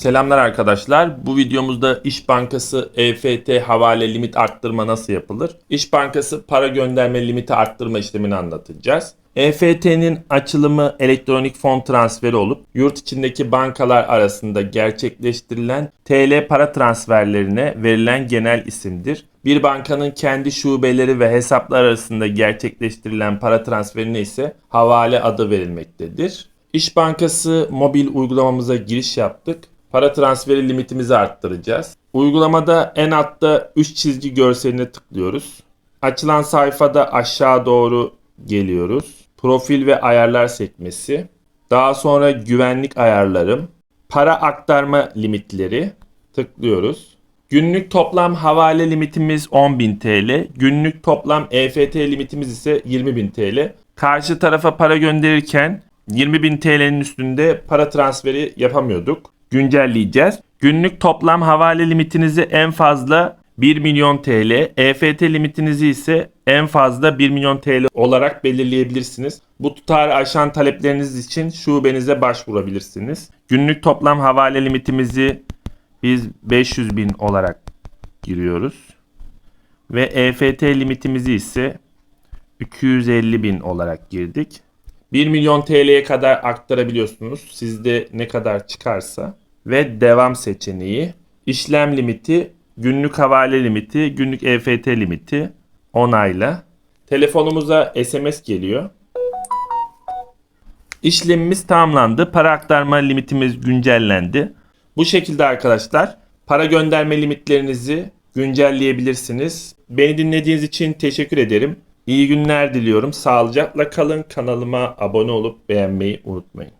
Selamlar arkadaşlar. Bu videomuzda İş Bankası EFT havale limit arttırma nasıl yapılır? İş Bankası para gönderme limiti arttırma işlemini anlatacağız. EFT'nin açılımı elektronik fon transferi olup yurt içindeki bankalar arasında gerçekleştirilen TL para transferlerine verilen genel isimdir. Bir bankanın kendi şubeleri ve hesaplar arasında gerçekleştirilen para transferine ise havale adı verilmektedir. İş Bankası mobil uygulamamıza giriş yaptık. Para transferi limitimizi arttıracağız. Uygulamada en altta 3 çizgi görseline tıklıyoruz. Açılan sayfada aşağı doğru geliyoruz. Profil ve ayarlar sekmesi. Daha sonra güvenlik ayarlarım. Para aktarma limitleri tıklıyoruz. Günlük toplam havale limitimiz 10.000 TL. Günlük toplam EFT limitimiz ise 20.000 TL. Karşı tarafa para gönderirken 20.000 TL'nin üstünde para transferi yapamıyorduk. Güncelleyeceğiz. Günlük toplam havale limitinizi en fazla 1 milyon TL, EFT limitinizi ise en fazla 1 milyon TL olarak belirleyebilirsiniz. Bu tutarı aşan talepleriniz için şubenize başvurabilirsiniz. Günlük toplam havale limitimizi biz 500 bin olarak giriyoruz. Ve EFT limitimizi ise 250 bin olarak girdik. 1 milyon TL'ye kadar aktarabiliyorsunuz. Sizde ne kadar çıkarsa. Ve devam seçeneği. İşlem limiti, günlük havale limiti, günlük EFT limiti onayla. Telefonumuza SMS geliyor. İşlemimiz tamamlandı. Para aktarma limitimiz güncellendi. Bu şekilde arkadaşlar para gönderme limitlerinizi güncelleyebilirsiniz. Beni dinlediğiniz için teşekkür ederim. İyi günler diliyorum. Sağlıcakla kalın. Kanalıma abone olup beğenmeyi unutmayın.